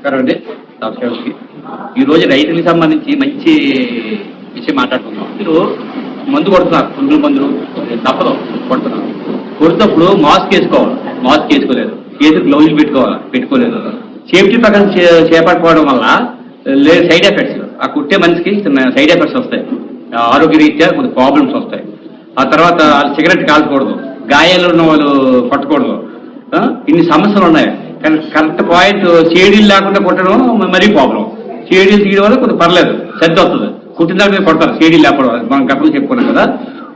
నమస్కారం అండి. డాక్టర్కి ఈ రోజు రైతులకు సంబంధించి మంచి విషయం మాట్లాడుతున్నాం మీరు మందు కొడుతున్నారు పురుగుల మందులు. తప్పదు కొడుతున్నారు. కొడుతున్నప్పుడు మాస్క్ వేసుకోవాలి. మాస్క్ వేసుకోలేదు. చేతులు గ్లౌజులు పెట్టుకోవాలి పెట్టుకోలేదు. సేఫ్టీ ప్రకారం చేపట్టుకోవడం వల్ల లేదు సైడ్ ఎఫెక్ట్స్. ఆ కుట్టే మనిషికి సైడ్ ఎఫెక్ట్స్ వస్తాయి. ఆరోగ్య రీత్యా కొంత ప్రాబ్లమ్స్ వస్తాయి. ఆ తర్వాత సిగరెట్ కాల్చకూడదు. గాయాలు ఉన్న వాళ్ళు కొట్టకూడదు ఇన్ని సమస్యలు ఉన్నాయి. కరెక్ట్ పాయింట్ షేడీలు లేకుండా కొట్టడం మరీ ప్రాబ్లం షేడీలు తీయడం వల్ల కొంచెం పర్లేదు. శ్రద్ధ వస్తుంది. కుట్టిన దాని మీద కొడతారు. షేడీలు లేకపోవడం మనం గతంలో చెప్పుకున్నాం కదా.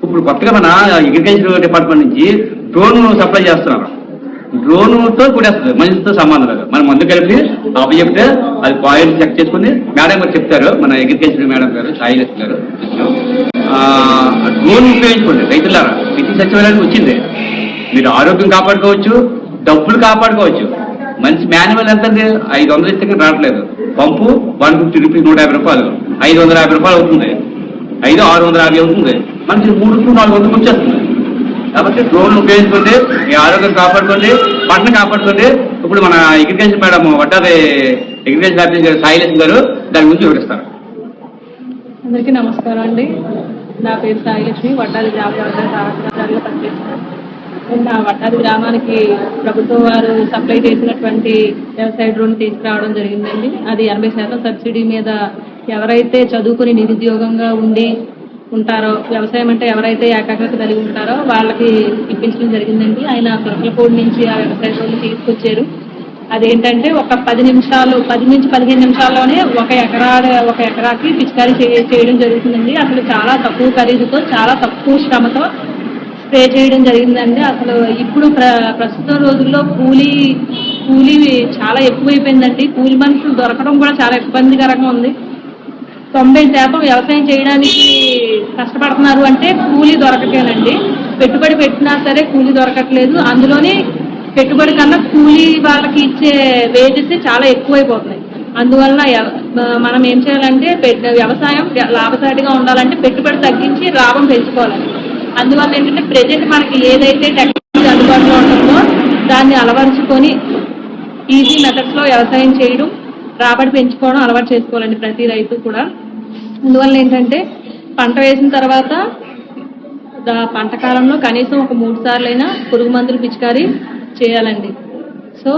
ఇప్పుడు కొత్తగా మన అగ్రికల్చర్ డిపార్ట్మెంట్ నుంచి డ్రోన్ సప్లై చేస్తున్నారు. డ్రోన్తో కొట్టేస్తుంది. మనిషితో సంబంధం లేదు. మనం మందు కలిపి అప్పు చెప్తే అది పాయింట్ చెక్ చేసుకుని మేడం గారు చెప్తారు. మన అగ్రికల్చర్ మేడం గారు సాయి లక్ష్మి గారు. డ్రోన్ ఉపయోగించుకోండి. రైతులారా ప్రతి సచివాలయానికి వచ్చింది. మీరు ఆరోగ్యం కాపాడుకోవచ్చు డబ్బులు కాపాడుకోవచ్చు. మంచి మాన్యువల్ ఎంత అండి ఐదు వందలు ఇస్తే రావట్లేదు. పంపు వన్ ఫిఫ్టీ రూపీస్ నూట యాభై రూపాయలు. ఐదు వందల యాభై రూపాయలు అవుతుంది. ఐదు ఆరు వందల యాభై అవుతుంది. మనకి మూడు టు నాలుగు వందలు వచ్చేస్తుంది. కాబట్టి డ్రోన్ ఉపయోగించుకోండి మీ ఆరోగ్యం కాపాడుకోండి పంటను కాపాడుకోండి. ఇప్పుడు మన agriculture madam Vaddadi agriculture office గారు సాయిలేష్ గారు దాని గురించి వివరిస్తారు. అందరికీ నమస్కారం అండి. నా పేరు సాయిలక్ష్మి వడ్డాది జాబ్ పనిచేస్తున్నాను నేను నా వడ్డాది గ్రామానికి ప్రభుత్వం వారు సప్లై చేసినటువంటి వ్యవసాయ డ్రోన్ తీసుకురావడం జరిగిందండి. అది ఎనభై శాతం సబ్సిడీ మీద ఎవరైతే చదువుకుని నిరుద్యోగంగా ఉండి ఉంటారో వ్యవసాయం అంటే ఎవరైతే ఏకాగ్రత కలిగి ఉంటారో వాళ్ళకి ఇప్పించడం జరిగిందండి. ఆయన కులకలపూడి నుంచి ఆ వ్యవసాయ డ్రోన్ తీసుకొచ్చారు. అదేంటంటే ఒక పది నిమిషాలు పది నుంచి పదిహేను నిమిషాల్లోనే ఒక ఎకరా ఒక ఎకరాకి పిచికారీ చేయడం జరుగుతుందండి. అసలు చాలా తక్కువ ఖరీదుతో చాలా తక్కువ శ్రమతో పే చేయడం జరిగిందండి. అసలు ఇప్పుడు ప్ర ప్రస్తుతం రోజుల్లో కూలీ కూలీ చాలా ఎక్కువైపోయిందండి. కూలి మనుషులు దొరకడం కూడా చాలా ఇబ్బందికరంగా ఉంది. తొంభై శాతం వ్యవసాయం చేయడానికి కష్టపడుతున్నారు అంటే కూలీ దొరకటేనండి పెట్టుబడి పెట్టినా సరే కూలీ దొరకట్లేదు. అందులోని పెట్టుబడి కన్నా కూలీ వాళ్ళకి ఇచ్చే వేజెస్ చాలా ఎక్కువైపోతున్నాయి. అందువల్ల మనం ఏం చేయాలంటే వ్యవసాయం లాభసాటిగా ఉండాలంటే పెట్టుబడి తగ్గించి లాభం పెంచుకోవాలండి అందువల్ల ఏంటంటే ప్రజెంట్ మనకి ఏదైతే టెక్నాలజీ అందుబాటులో ఉంటుందో దాన్ని అలవరుచుకొని ఈజీ మెథడ్స్లో వ్యవసాయం చేయడం రాబడి పెంచుకోవడం అలవాటు చేసుకోవాలండి ప్రతి రైతు కూడా. అందువల్ల ఏంటంటే పంట వేసిన తర్వాత పంట కాలంలో కనీసం ఒక మూడు సార్లైనా పురుగు మందులు పిచికారీ చేయాలండి. సో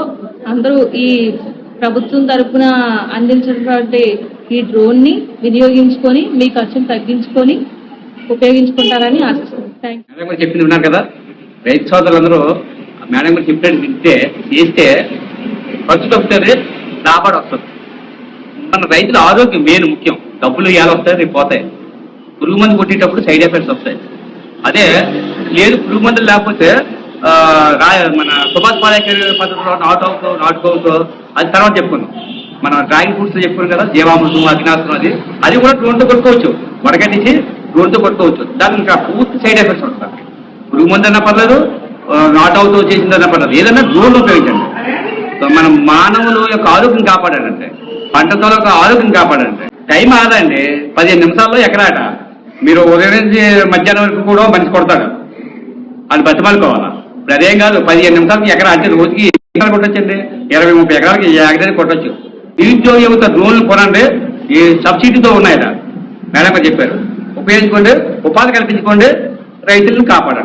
అందరూ ఈ ప్రభుత్వం తరఫున అందించినటువంటి ఈ డ్రోన్ని వినియోగించుకొని మీ ఖర్చును తగ్గించుకొని ఉపయోగించుకుంటారని ఆశిస్తున్నాను మేడం చెప్పింది విన్నారు కదా? రైతు సోదరులందరూ మేడం గారు చెప్పినట్టు వింటే చేస్తే ఖర్చు తగ్గుతుంది రాబడి వస్తుంది. మన రైతుల ఆరోగ్యం మెయిన్ ముఖ్యం. డబ్బులు ఎలా వస్తాయి రేపు పోతాయి. పురుగు మందు కొట్టేటప్పుడు సైడ్ ఎఫెక్ట్స్ వస్తాయి. అదే లేదు పురుగు మందులు లేకపోతే మన సుభాష్ పాలేకర్ పద్ధతిలో నాట్ అవుతో నాటుకోవుతో అది తర్వాత చెప్పుకున్నాం మన డ్రాయింగ్ ఫ్రూట్స్ చెప్పుకున్నాం కదా జీవామృతం అగ్నాస్త్రం అది. అది కూడా డ్రోన్తో కొట్టుకోవచ్చు. వడగట్టించి డ్రోన్తో కొట్టుకోవచ్చు దానికి ఇంకా పూర్తి సైడ్ ఎఫెక్ట్స్ ఉంటుంది పురుగు మందు అన్నా పర్లేదు నాట్ అవుతో చేసిందన్నా పర్లేదు. ఏదన్నా డ్రోన్లు ఉపయోగించండి. మనం మానవుల యొక్క ఆరోగ్యం కాపాడాలంటే పంటతో యొక్క ఆరోగ్యం కాపాడాలంటే టైం ఆదండి పదిహేను నిమిషాల్లో ఎకరాట. మీరు ఉదయం నుంచి మధ్యాహ్నం వరకు కూడా మనిషి కొడతాడు. అది బతిమాలుకోవాలా? ఇప్పుడు అదేం కాదు పదిహేను నిమిషాలకి ఎకరా అంటే రోజుకి ఎకరాలు కొట్టచ్చండి? ఇరవై ముప్పై ఎకరాలకి ఎకరానికి కొట్టొచ్చు. నిరుద్యోగ యువత డ్రోన్లు కొనండి. ఈ సబ్సిడీతో ఉన్నాయట మేడం గారు చెప్పారు. ఉపయోగించుకోండి ఉపాధి కల్పించుకోండి రైతులను కాపాడండి.